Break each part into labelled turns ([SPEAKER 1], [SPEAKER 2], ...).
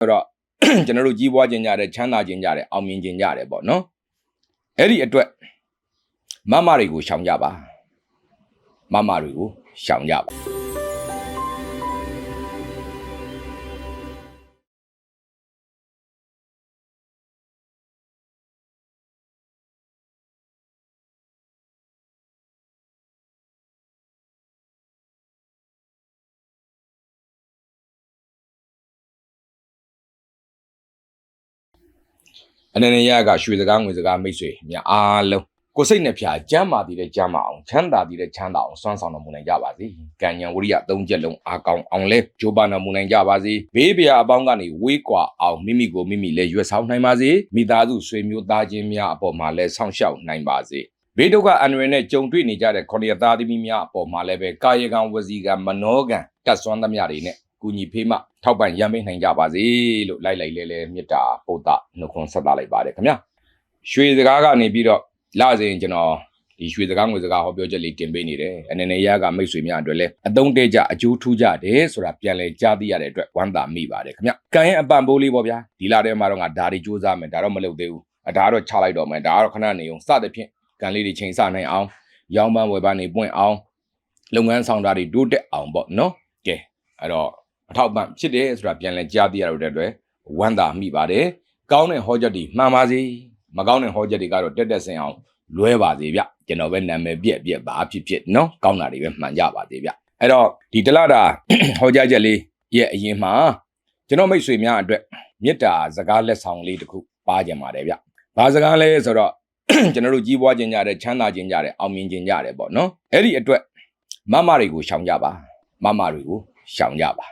[SPEAKER 1] ဆိုတော့ကျွန်တော်တို့ကြီးပွားခြင်းကြတယ်ချမ်းသာခြင်းကြတယ်အောင်မြင်ခြင်းကြတယ်ပေါ့နော်အဲ့ဒီအတွက်မမတွေကိုရှောင်ကြပါမမတွေကိုရှောင်ကြပါ အနေနဲ့ရကရွှေစကားငွေစကားမိတ်ဆွေများအားလုံးကိုယ်စိတ်နဲ့ဖြာကျမ်းမာတည်တဲ့ကျမ်းမာအောင်ချမ်းသာတည်တဲ့ချမ်းသာအောင်စွမ်းဆောင်တော်မူနိုင်ကြပါစေ။ကံဉဏ်ဝရိယသုံးချက်လုံးအားကောင်းအောင်လဲကြိုးပမ်းတော်မူနိုင်ကြပါစေ။ဘေးပြာအပေါင်းကနေဝေးကွာအောင်မိမိကိုမိမိလည်းရွတ်ဆောင်နိုင်ပါစေ။မိသားစုဆွေမျိုးသားချင်းများအပေါ်မှာလည်းဆောင်းရှောက်နိုင်ပါစေ။ဘေးဒုက္ခအန္တရာယ်နဲ့ကြုံတွေ့နေကြတဲ့ခொနရသားသမီးများအပေါ်မှာလည်းပဲကာယကံဝစီကံမနောကံတတ်ဆွမ်းသမျှတွေနဲ့ ကုညီဖေးမထောက်ပံ့ရမ်းပေးနိုင်ကြပါစေလို့လိုက်လိုက်လဲလဲမေတ္တာပုဒ်တာနှုတ်ခွန်းဆက်သလိုက်ပါတယ်ခင်ဗျာရွှေစကားကနေပြီးတော့လာစဉ်ကျွန်တော်ဒီရွှေစကားငွေစကားဟောပြောချက်လေးတင်ပေးနေတယ်အနေနဲ့ရကမိတ်ဆွေများအတွက်လည်းအသုံးတဲကြအကျိုးထူးကြတယ်ဆိုတာပြန်လဲကြားသိရတဲ့အတွက်ဝမ်းသာမိပါတယ်ခင်ဗျကံရဲ့အပံပိုးလေးပေါ့ဗျာဒီလာထဲမှာတော့ငါဒါတွေစူးစမ်းမယ်ဒါတော့မလုပ်သေးဘူးအဒါတော့ချလိုက်တော့မယ်ဒါကတော့ခဏနေအောင်စသဖြင့်ကံလေးတွေချိန်ဆနိုင်အောင်ရောင်းပန်းဝယ်ပန်းနေပွင့်အောင်လုပ်ငန်းဆောင်တာတွေတိုးတက်အောင်ပေါ့နော်ကဲအဲ့တော့ အထောက်ပံ့ဖြစ်တယ်ဆိုတာပြန်လဲကြားသိရတဲ့အတွက်ဝမ်းသာမိပါတယ်ကောင်းတဲ့ဟောချက်တွေမှန်ပါစေမကောင်းတဲ့ဟောချက်တွေကတော့တက်တက်ဆင်အောင်လွဲပါစေဗျကျွန်တော်ပဲနာမည်ပြက်ပြက်ပါဖြစ်ဖြစ်နော်ကောင်းတာတွေပဲမှန်ကြပါစေဗျအဲ့တော့ဒီတလတာဟောကြားချက်လေးရဲ့အရင်မှာကျွန်တော်မိတ်ဆွေများအတွက်မေတ္တာစကားလက်ဆောင်လေးတစ်ခုပါကြပါတယ်ဗျဘာစကားလဲဆိုတော့ကျွန်တော်တို့ကြီးပွားခြင်းကြတယ်ချမ်းသာခြင်းကြတယ်အောင်မြင်ခြင်းကြတယ်ပေါ့နော်အဲ့ဒီအတွက်မမတွေကိုရှောင်ကြပါမမတွေကိုရှောင်ကြပါ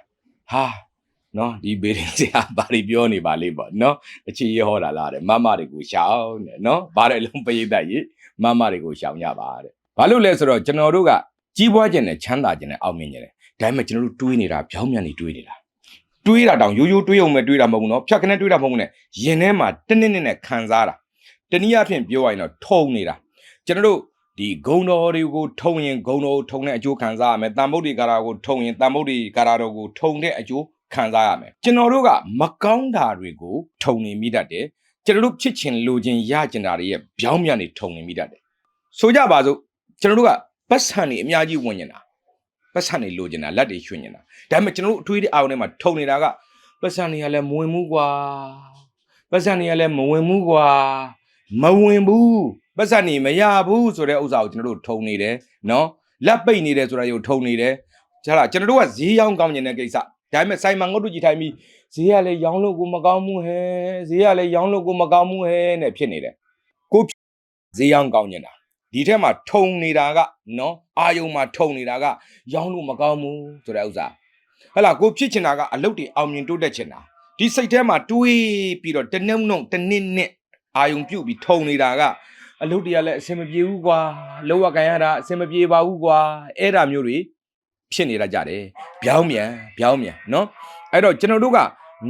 [SPEAKER 1] ဟာနော်ဒီဘေးရင်စရာဘာတွေပြောနေပါလိမ့်ပေါ့နော်အချီရဟောတာလားတဲ့မမတွေကိုရှောင်တဲ့နော်ဘာတဲ့လုံးပရိသတ်ကြီးမမတွေကိုရှောင်ကြပါတဲ့ဘာလို့လဲဆိုတော့ကျွန်တော်တို့ကကြီးပွားခြင်းနဲ့ချမ်းသာခြင်းနဲ့အောင်မြင်ခြင်းနဲ့ဒါပေမဲ့ကျွန်တော်တို့တွေးနေတာပြောင်းမြန်နေတွေးနေတာတွေးတာတောင်ရိုးရိုးတွေးအောင်ပဲတွေးတာမဟုတ်ဘူးနော်ဖြတ်ခနဲ့တွေးတာမဟုတ်ဘူးနဲ့ရင်ထဲမှာတနစ်နစ်နဲ့ခံစားတာတနည်းအားဖြင့်ပြောရရင်တော့ထုံနေတာကျွန်တော်တို့ ဒီဂုံတော်တွေကိုထုံရင်ဂုံတော်ကိုထုံတဲ့အကျိုးခံစားရမယ်တန်ဗုဒ္ဓေကာရာကိုထုံရင်တန်ဗုဒ္ဓေကာရာတော်ကိုထုံတဲ့အကျိုးခံစားရမယ်ကျွန်တော်တို့ကမကောင်းတာတွေကိုထုံနေမိတတ်တယ်ကျွန်တော်တို့ဖြစ်ချင်လိုချင်ရချင်တာတွေရဲ့ပြောင်းပြန်နေထုံနေမိတတ်တယ်ဆိုကြပါစို့ကျွန်တော်တို့ကပတ်စံနေအများကြီးဝင်နေတာပတ်စံနေလိုချင်တာလက်တွေရွှင်နေတာဒါပေမဲ့ကျွန်တော်တို့အထွေးတဲ့အာရုံထဲမှာထုံနေတာကပတ်စံနေကလည်းမဝင်ဘူးကွာပတ်စံနေကလည်းမဝင်ဘူးကွာမဝင်ဘူး ပတ်စံနေမရဘူးဆိုတဲ့ဥစ္စာကိုကျွန်တော်တို့ထုံနေတယ်နော်လက်ပိတ်နေတယ်ဆိုတာကိုထုံနေတယ်ကျလားကျွန်တော်တို့ကဈေးရောင်းကောင်းနေတဲ့ကိစ္စဒါပေမဲ့စိုင်မန်ငုတ်တူကြီးထိုင်ပြီးဈေးကလည်းရောင်းလို့ကိုမကောင်းဘူးဟဲ့ဈေးကလည်းရောင်းလို့ကိုမကောင်းဘူးဟဲ့နဲ့ဖြစ်နေတယ်ကိုဈေးရောင်းကောင်းနေတာဒီထက်မှာထုံနေတာကနော်အာယုံမှာထုံနေတာကရောင်းလို့မကောင်းဘူးဆိုတဲ့ဥစ္စာဟဲ့လားကိုဖြစ်ချင်တာကအလုပ်တွေအောင်မြင်တိုးတက်ချင်တာဒီစိတ်ထဲမှာတွေးပြီးတော့တနှုံနှုံတနစ်နစ်အာယုံပြုတ်ပြီးထုံနေတာက အလုပ်တရားလည်းအဆင်မပြေဘူးကွာလောကကံရတာအဆင်မပြေပါဘူးကွာအဲ့ဒါမျိုးတွေဖြစ်နေတာကြတယ်ဗျောင်းမြန်ဗျောင်းမြန်နော်အဲ့တော့ကျွန်တော်တို့က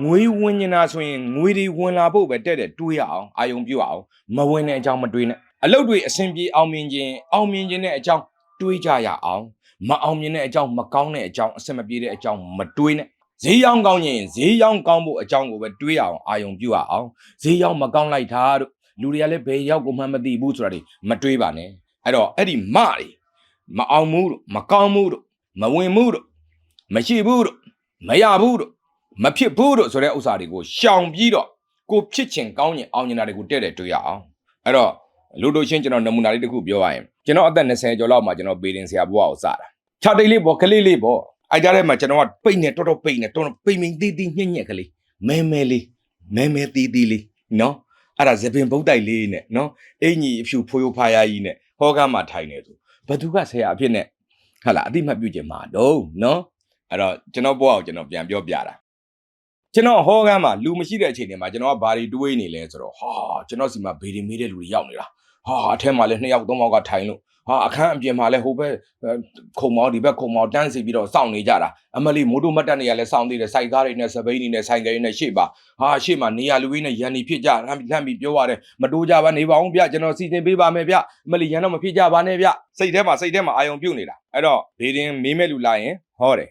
[SPEAKER 1] ငွေဝင်နေတာဆိုရင်ငွေတွေဝင်လာဖို့ပဲတဲ့တဲ့တွေးရအောင်အာယုံပြုတ်အောင်မဝင်တဲ့အကြောင်းမတွေးနဲ့အလုပ်တွေအဆင်ပြေအောင်မြင်ခြင်းအောင်မြင်ခြင်းတဲ့အကြောင်းတွေးကြရအောင်မအောင်မြင်တဲ့အကြောင်းမကောင်းတဲ့အကြောင်းအဆင်မပြေတဲ့အကြောင်းမတွေးနဲ့ဈေးရောင်းကောင်းရင်ဈေးရောင်းကောင်းဖို့အကြောင်းကိုပဲတွေးရအောင်အာယုံပြုတ်အောင်ဈေးရောင်းမကောင်းလိုက်တာတို့ လူတွေကလည်းဘယ်ရောက်ကိုမှမသိဘူးဆိုတာတွေမတွေးပါနဲ့အဲ့တော့အဲ့ဒီမတွေမအောင်မှုတို့မကောင်းမှုတို့မဝင်မှုတို့မရှိဘူးတို့မရဘူးတို့မဖြစ်ဘူးတို့ဆိုတဲ့ဥစ္စာတွေကိုရှောင်ပြီးတော့ကိုဖြစ်ချင်ကောင်းရင်အောင်မြင်တာတွေကိုတဲ့တဲ့တွေးရအောင်အဲ့တော့လူတို့ချင်းကျွန်တော်နမူနာလေးတစ်ခုပြောရရင်ကျွန်တော်အသက်20ကျော်လောက်မှာကျွန်တော်ပေတင်ဆရာဘွားကိုစတာခြေတိတ်လေးပေါ့ကလေးလေးပေါ့အဲ့ကြားထဲမှာကျွန်တော်ကပိတ်နေတော်တော်ပိတ်နေတော်တော်ပိတ်မိန်တီးတီးညက်ညက်ကလေးမဲမဲလေးမဲမဲတီးတီးလေးနော် အဲ့ဒါဇပင်ဗုဒ္ဓိုက်လေးနဲ့နော်အင်ကြီးအဖြူဖိုးရိုးဖားရကြီးနဲ့ဟောကားမှာထိုင်နေသူဘသူကဆရာအဖြစ်နဲ့ဟာလာအတိမတ်ပြုခြင်းမှာတော့နော်အဲ့တော့ကျွန်တော်ဘွားကိုကျွန်တော်ပြန်ပြောပြတာကျွန်တော်ဟောကားမှာလူမရှိတဲ့အချိန်တွေမှာကျွန်တော်ကဘာတွေတွေးနေလဲဆိုတော့ဟာကျွန်တော်စီမှာဘေးတွေမေးတဲ့လူတွေရောက်နေတာဟာအထက်မှာလည်းနှစ်ယောက်သုံးယောက်ကထိုင်လို့ ဟာအခန်းအပြင်မှာလည်းဟိုဘက်ခုံမောဒီဘက်ခုံမောတန်းစီပြီးတော့စောင့်နေကြတာအမလီမိုးတို့မတ်တက်နေရလဲစောင့်သေးတယ်စိုက်ကားတွေနဲ့စပိန်တွေနဲ့ဆိုင်ကယ်တွေနဲ့ရှေ့ပါဟာရှေ့မှာနေရလူကြီးနဲ့ရန်နီဖြစ်ကြလှမ်းပြီးလှမ်းပြီးပြောရတယ်မတိုးကြပါနေပါအောင်ဗျကျွန်တော်စီစဉ်ပေးပါမယ်ဗျအမလီရန်တော့မဖြစ်ကြပါနဲ့ဗျစိတ်ထဲမှာစိတ်ထဲမှာအာယုံပြုတ်နေတာအဲ့တော့ဘေးရင်မေးမဲ့လူလာရင်ဟောတယ်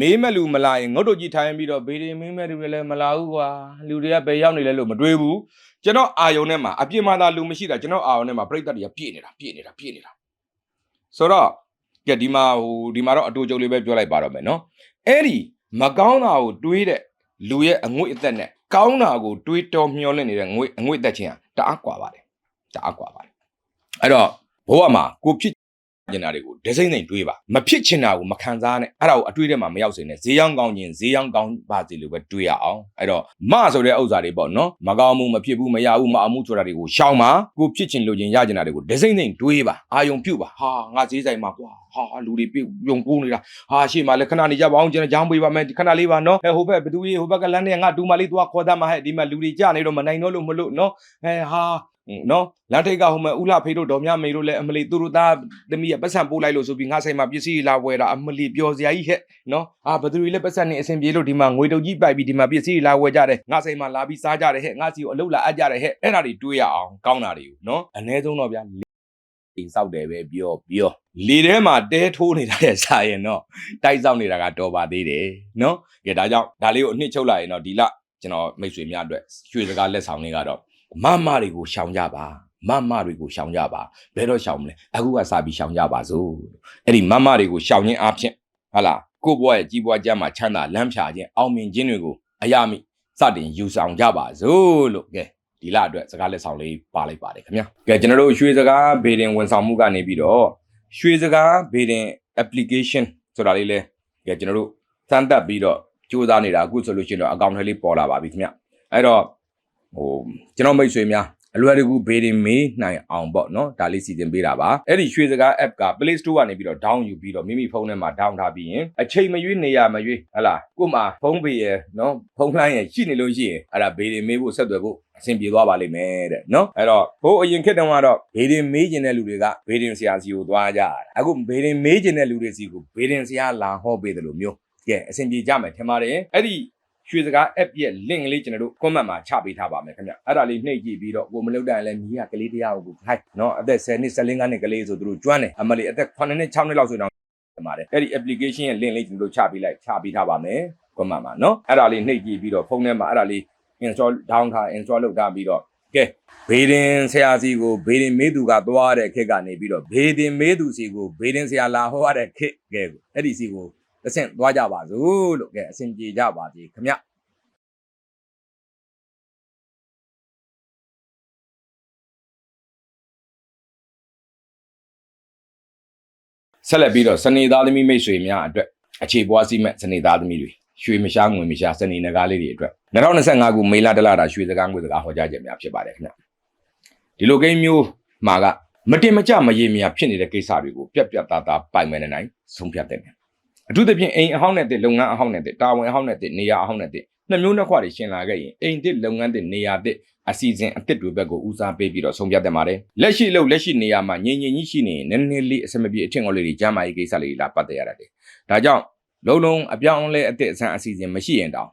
[SPEAKER 1] မေးမဲ့လူမလာရင်ငုတ်တို့ကြီးထိုင်ပြီးတော့ဘေးရင်မေးမဲ့လူတွေလည်းမလာဘူးကွာလူတွေကဘယ်ရောက်နေလဲလို့မတွေးဘူးကျွန်တော်အာယုံထဲမှာအပြစ်မှသာလူမရှိတာကျွန်တော်အာယုံထဲမှာပြိတ္တတွေကပြည့်နေတာပြည့်နေတာပြည့်နေတာ ဆိုတော့ကြက်ဒီမှာဟိုဒီမှာတော့အတူချုပ်လေးပဲပြောလိုက်ပါတော့မယ်နော်အဲ့ဒီမကောင်းတာကိုတွေးတဲ့လူရဲ့အငွေ့အသက်နဲ့ကောင်းတာကိုတွေးတော်မျှော်လင့်နေတဲ့ငွေ့အငွေ့အသက်ချင်းဟာတအားကွာပါတယ်တအားကွာပါတယ်အဲ့တော့ဘဝမှာကိုဖြစ် ကျင်တာတွေကိုဒစိမ့်စိမ့်တွေးပါမဖြစ်ချင်တာကိုမခံစားနဲ့အဲ့ဒါကိုအတွေးထဲမှာမရောက်စေနဲ့ဈေးရောက်ကောင်းခြင်းဈေးရောက်ကောင်းပါစေလို့ပဲတွေးရအောင်အဲ့တော့မဆိုတဲ့ဥစ္စာတွေပေါ့နော်မကောင်းမှုမဖြစ်ဘူးမရဘူးမအောင်မှုဆိုတာတွေကိုရှောင်ပါကိုဖြစ်ချင်လို့ခြင်းရချင်တာတွေကိုဒစိမ့်စိမ့်တွေးပါအာယုံပြုတ်ပါဟာငါဈေးဆိုင်မှာကွာဟာလူတွေပြုံပိုးနေတာဟာရှေ့မှာလည်းခဏနေကြပါအောင်ကျွန်တော်ကြောင်းပေးပါမယ်ခဏလေးပါနော်အဲဟိုဘက်ဘသူကြီးဟိုဘက်ကလမ်းနဲ့ငါဒူမလေးသွားခေါ်တတ်မှာဟဲ့ဒီမှာလူတွေကြနေတော့မနိုင်တော့လို့မလို့နော်အဲဟာ နော်လမ်းထိပ်ကဟိုမှာဥလာဖေးတို့ဒေါ်မြမေတို့လည်းအမလီသူတို့သားသမီးရပတ်စံပို့လိုက်လို့ဆိုပြီးငါဆိုင်မှာပစ္စည်းလာဝယ်တာအမလီပျော်စရာကြီးဟဲ့နော်အာဘသူတွေလည်းပတ်စံနေအဆင်ပြေလို့ဒီမှာငွေတုပ်ကြီးပိုက်ပြီးဒီမှာပစ္စည်းလာဝယ်ကြတယ်ငါဆိုင်မှာလာပြီးစားကြတယ်ဟဲ့ငါစီကိုအလုပ်လာအပ်ကြတယ်ဟဲ့အဲ့ဒါတွေတွေးရအောင်ကောင်းတာတွေကိုနော်အ ਨੇ ဆုံးတော့ဗျာအိမ်ဆောက်တယ်ပဲပြောပြောလေထဲမှာတဲထိုးနေတာတဲ့စာရင်တော့တိုက်ဆောက်နေတာကတော်ပါသေးတယ်နော်ကဲဒါကြောင့်ဒါလေးကိုအနှစ်ချုပ်လိုက်ရင်တော့ဒီလကျွန်တော်မိတ်ဆွေများအတွက်ရွှေစကားလက်ဆောင်တွေကတော့ မမတွေကိုရှောင်ကြပါမမတွေကိုရှောင်ကြပါဘယ်တော့ရှောင်မလဲအခုကစာပြီးရှောင်ကြပါစို့အဲ့ဒီမမတွေကိုရှောင်ခြင်းအပြင်ဟာလားကိုယ့်ဘဝရဲ့ကြီးပွားကြမှာချမ်းသာလမ်းဖြာခြင်းအောင်မြင်ခြင်းတွေကိုအယမိစတင်ယူဆောင်ကြပါစို့လို့ကဲဒီလအတွက်စကားလက်ဆောင်လေးပါလိုက်ပါတယ်ခင်ဗျာကဲကျွန်တော်တို့ရွှေစကားဘေဒင်ဝန်ဆောင်မှုကနေပြီးတော့ရွှေစကားဘေဒင် application ဆိုတာလေးလဲကဲကျွန်တော်တို့စမ်းသပ်ပြီးတော့စူးစမ်းနေတာအခုဆိုလို့ရှိရင်တော့အကောင့်ထဲလေးပေါ်လာပါပြီခင်ဗျအဲ့တော့ ဟိုကျွန်တော်မိတ်ဆွေများအလွယ်တကူဘေးရင်မေးနိုင်အောင်ပေါ့နော်ဒါလေးစီစဉ်ပေးတာပါအဲ့ဒီရွှေစကား app က Play Store ကနေပြီးတော့ down ယူပြီးတော့မိမိဖုန်းထဲမှာ down ထားပြီးရင်အချိန်မရွေးနေရမရွေးဟလာကို့မှာဖုန်းပေရယ်နော်ဖုန်းလိုင်းရယ်ရှိနေလို့ရှိရင်အဲ့ဒါဘေးရင်မေးဖို့ဆက်သွယ်ဖို့အဆင်ပြေသွားပါလိမ့်မယ်တဲ့နော်အဲ့တော့ဟိုအရင်ခေတ်တုန်းကတော့ဘေးရင်မေးကျင်တဲ့လူတွေကဘေးရင်ဆရာစီကိုသွားကြတာအခုဘေးရင်မေးကျင်တဲ့လူတွေစီကိုဘေးရင်ဆရာလာဟောပေးတယ်လို့မျိုးကဲအဆင်ပြေကြမယ်ထင်ပါတယ်အဲ့ဒီ ရွှေစကား app ရဲ့ link လေးကျွန်တော်တို့ comment မှာချပေးထားပါမယ်ခင်ဗျအဲ့ဒါလေးနှိပ်ကြည့်ပြီးတော့ကိုမလုပ်တိုင်းလည်းမြည်ရကလေးတရားကိုဟိုက်နော်အသက်10နှစ်15နှစ်ကလေးဆိုသူတို့ကျွမ်းတယ်အမလီအသက်9နှစ်6နှစ်လောက်ဆိုတော့ပါတယ်အဲ့ဒီ application ရဲ့ link လေးကျွန်တော်တို့ချပေးလိုက်ချပေးထားပါမယ် comment မှာနော်အဲ့ဒါလေးနှိပ်ကြည့်ပြီးတော့ဖုန်းထဲမှာအဲ့ဒါလေး install down ထား install လုပ်ထားပြီးတော့ကဲဘေးတင်ဆရာစီကိုဘေးတင်မေးသူကသွားတဲ့ခက်ကနေပြီးတော့ဘေးတင်မေးသူစီကိုဘေးတင်ဆရာလာဟောရတဲ့ခက်ကဲအဲ့ဒီစီကို တစ်ဆင့်သွားကြပါစို့လို့ကဲအဆင်ပြေကြပါစေခင်ဗျဆက်လက်ပြီးတော့စနေသားသမီးမိတ်ဆွေများအတွက်အခြေပွားစီမဲ့စနေသားသမီးတွေရွှေမရှားငွေမရှားစနေနဂါးလေးတွေအတွက်2025ခုမေလတလတာရွှေစကားငွေစကားဟောကြားချက်များဖြစ်ပါတယ်ခင်ဗျဒီလိုကိန်းမျိုးမှာကမတင်မကြမရေမြာဖြစ်နေတဲ့ကိစ္စတွေကိုပြက်ပြက်သားသားပိုင်မယ်နဲ့နိုင်ဆုံးဖြတ်တဲ့တယ် အထူးသဖြင့်အိမ်အဟောင်းနဲ့တဲ့လုပ်ငန်းအဟောင်းနဲ့တဲ့တာဝန်အဟောင်းနဲ့တဲ့နေရာအဟောင်းနဲ့တဲ့နှစ်မျိုးနှစ်ခွတွေရှင်လာခဲ့ရင်အိမ်တစ်လုပ်ငန်းတစ်နေရာတစ်အစီအစဉ်အသစ်တွေဘက်ကိုဦးစားပေးပြီးတော့ဆုံးဖြတ်တတ်ပါတယ်လက်ရှိလို့လက်ရှိနေရာမှာငြိမ်ငြိမ်ကြီးရှိနေရင်နည်းနည်းလေးအဆင်မပြေအထင်အော်လေးတွေကျမ်းမာရေးကိစ္စလေးလာပတ်သက်ရတတ်တယ်ဒါကြောင့်လုံးလုံးအပြောင်းအလဲအသစ်အဆန်းအစီအစဉ်မရှိရင်တောင်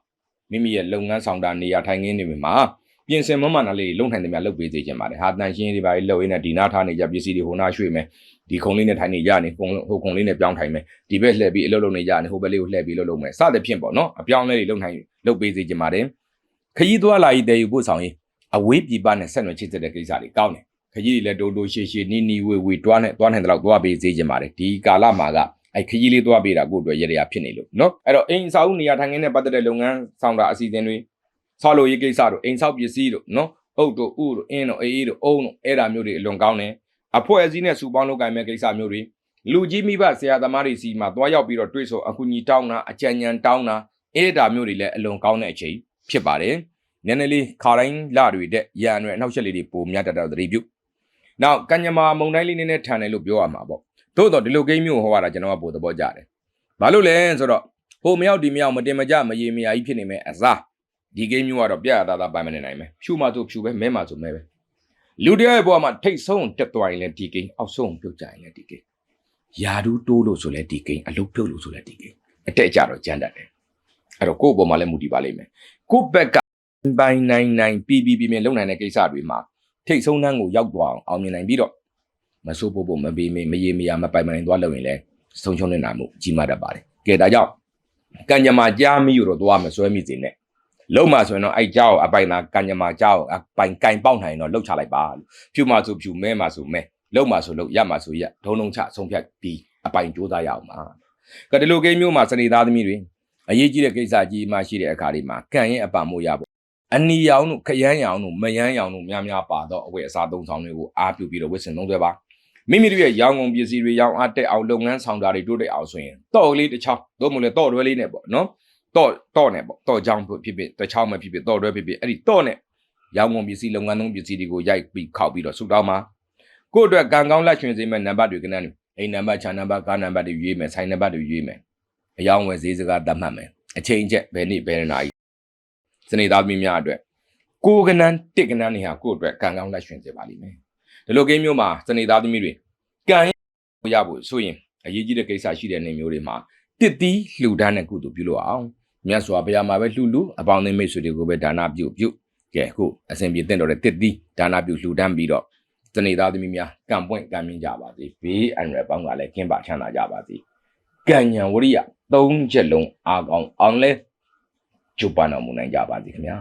[SPEAKER 1] မိမိရဲ့လုပ်ငန်းဆောင်တာနေရာထိုင်ခင်းတွေမှာ ပြင်ဆင်မမှန်တာလေးလုံထိုင်တယ်များလုပ်ပေးစေချင်ပါတယ်ဟာတန်ရှင်းတွေပါလို့ရင်းနဲ့ဒီနာထားနေကြပစ္စည်းတွေဟိုနာရွှေ့မယ်ဒီခုံလေးနဲ့ထိုင်နေကြနေဟိုဟိုခုံလေးနဲ့ပြောင်းထိုင်မယ်ဒီဘက်လှည့်ပြီးအလုပ်လုပ်နေကြနေဟိုဘက်လေးကိုလှည့်ပြီးလုပ်လုပ်မယ်စသဖြင့်ပေါ့နော်အပြောင်းလဲတွေလုံထိုင်လုပ်ပေးစေချင်ပါတယ်ခရီးသွားလာရေးတည်ယူဖို့ဆောင်ရေးအဝေးပြည်ပနဲ့ဆက်နွယ်ချစ်တဲ့ကိစ္စတွေကောင်းတယ်ခကြီးတွေလည်းတိုးတိုးရှည်ရှည်နီးနီးဝေဝေတွားနဲ့တွားနိုင်တဲ့လောက်တွားပေးစေချင်ပါတယ်ဒီကာလမှာကအဲခကြီးလေးတွားပေးတာကိုအတွက်ရရဖြစ်နေလို့နော်အဲ့တော့အိမ်ဆောက်နေရာထိုင်ခင်းနဲ့ပတ်သက်တဲ့လုပ်ငန်းဆောင်တာအစီအစဉ်တွေ ဆောက်လို့ရေးကိစ္စတို့အိမ်ဆောက်ပစ္စည်းတို့နော်အုတ်တို့ဥတို့အင်းတို့အေးတို့အုံတို့အဲ့ဒါမျိုးတွေအလွန်ကောင်းတယ်အဖွဲ့အစည်းနဲ့စုပေါင်းလုပ်ကိုင်မဲ့ကိစ္စမျိုးတွေလူကြီးမိဘဆရာသမားတွေစီမှာတွားရောက်ပြီးတော့တွေ့ဆုံအခုညီတောင်းတာအကြံဉာဏ်တောင်းတာအဲ့ဒါမျိုးတွေလည်းအလွန်ကောင်းတဲ့အချိန်ဖြစ်ပါတယ်နည်းနည်းလေးခါတိုင်းလတွေတဲ့ရန်ရွယ်အနောက်ချက်လေးတွေပုံမြတ်တတ်တဲ့သတိပြု။နောက်ကညမာမုံတိုင်းလေးနည်းနည်းထန်တယ်လို့ပြောရမှာပေါ့။သို့တော့ဒီလိုဂိမ်းမျိုးဟောရတာကျွန်တော်ကပိုသဘောကျတယ်။ဘာလို့လဲဆိုတော့ဟိုမရောက်ဒီမရောက်မတင်မကြမရေမရာကြီးဖြစ်နေမယ်အစား ဒီဂိမ်းမျိုးကတော့ပြရတာတာပိုင်မနေနိုင်မယ်။ဖြူမှဆိုဖြူပဲမဲမှဆိုမဲပဲ။လူတယောက်ရဲ့ဘဝမှာထိတ်ဆုံးတက်သွားရင်လည်းဒီဂိမ်းအောက်ဆုံးပြုတ်ကြရင်လည်းဒီဂိမ်းယာဒူးတိုးလို့ဆိုလဲဒီဂိမ်းအလုတ်ပြုတ်လို့ဆိုလဲဒီဂိမ်းအတက်ကြတော့ကြမ်းတတ်တယ်။အဲ့တော့ကိုယ့်အပေါ်မှာလည်းမူတည်ပါလိမ့်မယ်။ကိုယ့်ဘက်ကပိုင်နိုင်နိုင်ပြီးပြီးပြီးမြင်လုံနိုင်တဲ့ကိစ္စတွေမှာထိတ်ဆုံးနှန်းကိုရောက်သွားအောင်အောင်မြင်နိုင်ပြီးတော့မဆိုးဖို့ဖို့မပေးမမရေမရမပိုင်မနိုင်သွားလို့ရင်လည်းဆုံးရှုံးနေတာမှုကြီးမားတတ်ပါတယ်။ကဲဒါကြောင့်ကံကြမ္မာကြားမိရတော့သွားမဆွဲမိစေနဲ့ လုံးမဆိုရင်တော့အဲ့ကြောက်အပိုင်သာကံကြမ္မာကြောက်အပိုင်ကင်ပေါက်နိုင်ရင်တော့လှုပ်ချလိုက်ပါလို့ဖြူမဆိုဖြူမဲမဆိုမဲလုံးမဆိုလုံးရမဆိုရဒုံလုံးချဆုံးဖြတ်ပြီးအပိုင်ကြိုးစားရအောင်ပါကတလူကိန်းမျိုးမှာစနေသားသမီးတွေအရေးကြီးတဲ့ကိစ္စကြီးမှရှိတဲ့အခါတွေမှာကံရဲ့အပံမို့ရဖို့အနီရောင်တို့ခရမ်းရောင်တို့မယမ်းရောင်တို့များများပါတော့အဝယ်အစားသုံးဆောင်တွေကိုအားပြုပြီးတော့ဝစ်စင်သုံးသွဲပါမိမိတို့ရဲ့ရောင်းကုန်ပစ္စည်းတွေရောင်းအားတက်အောင်လုပ်ငန်းဆောင်တာတွေတိုးတက်အောင်ဆိုရင်တော့လေးတစ်ချောင်းသို့မဟုတ်လေတော့တွဲလေးနဲ့ပေါ့နော် တော့တော့နဲ့ပေါ့တော့ချောင်းဖြစ်ဖြစ်တစ်ချောင်းပဲဖြစ်ဖြစ်တော့တွဲဖြစ်ဖြစ်အဲ့ဒီတော့နဲ့ရောင်းကုန်ပစ္စည်းလုပ်ငန်းသုံးပစ္စည်းတွေကိုရိုက်ပြီးခောက်ပြီးတော့ဆုတောင်းမှာကိုယ့်အတွက်ကံကောင်းလက်ရှင်စေမဲ့နံပါတ်တွေကနန်းနေအိမ်နံပါတ်ခြံနံပါတ်ကားနံပါတ်တွေရွေးမယ်ဆိုင်နံပါတ်တွေရွေးမယ်အယောင်းဝယ်ဈေးစကားသတ်မှတ်မယ်အချိန်ချက်ဘယ်နေ့ဘယ်နာရီစနေသားသမီးများအတွက်ကိုယ်ကနန်းတစ်ကနန်းနေဟာကိုယ့်အတွက်ကံကောင်းလက်ရှင်စေပါလိမ့်မယ်ဒီလိုကိန်းမျိုးမှာစနေသားသမီးတွေကံရဖို့ဆိုရင်အရေးကြီးတဲ့ကိစ္စရှိတဲ့နေမျိုးတွေမှာတစ်သီးလှူဒန်းတဲ့ကုသိုလ်ပြုလို့အောင် မြတ်စွာဘုရားမှာပဲလှူလူအပေါင်းအသင်းမိတ်ဆွေတွေကိုပဲဒါနပြုပြုကဲအခုအစဉ်ပြေတင့်တော်တဲ့တစ်သီးဒါနပြုလှူဒန်းပြီးတော့တနေသားသမီးများကံပွင့်ကံမြင့်ကြပါစေဘေးအန္တရာယ်ပေါင်းကလည်းကင်းပါချမ်းသာကြပါစေကံညာဝရိယသုံးချက်လုံးအားကောင်းအောင်လဲကျုပ်ပန်းတော်မူနိုင်ကြပါစေခင်ဗျာ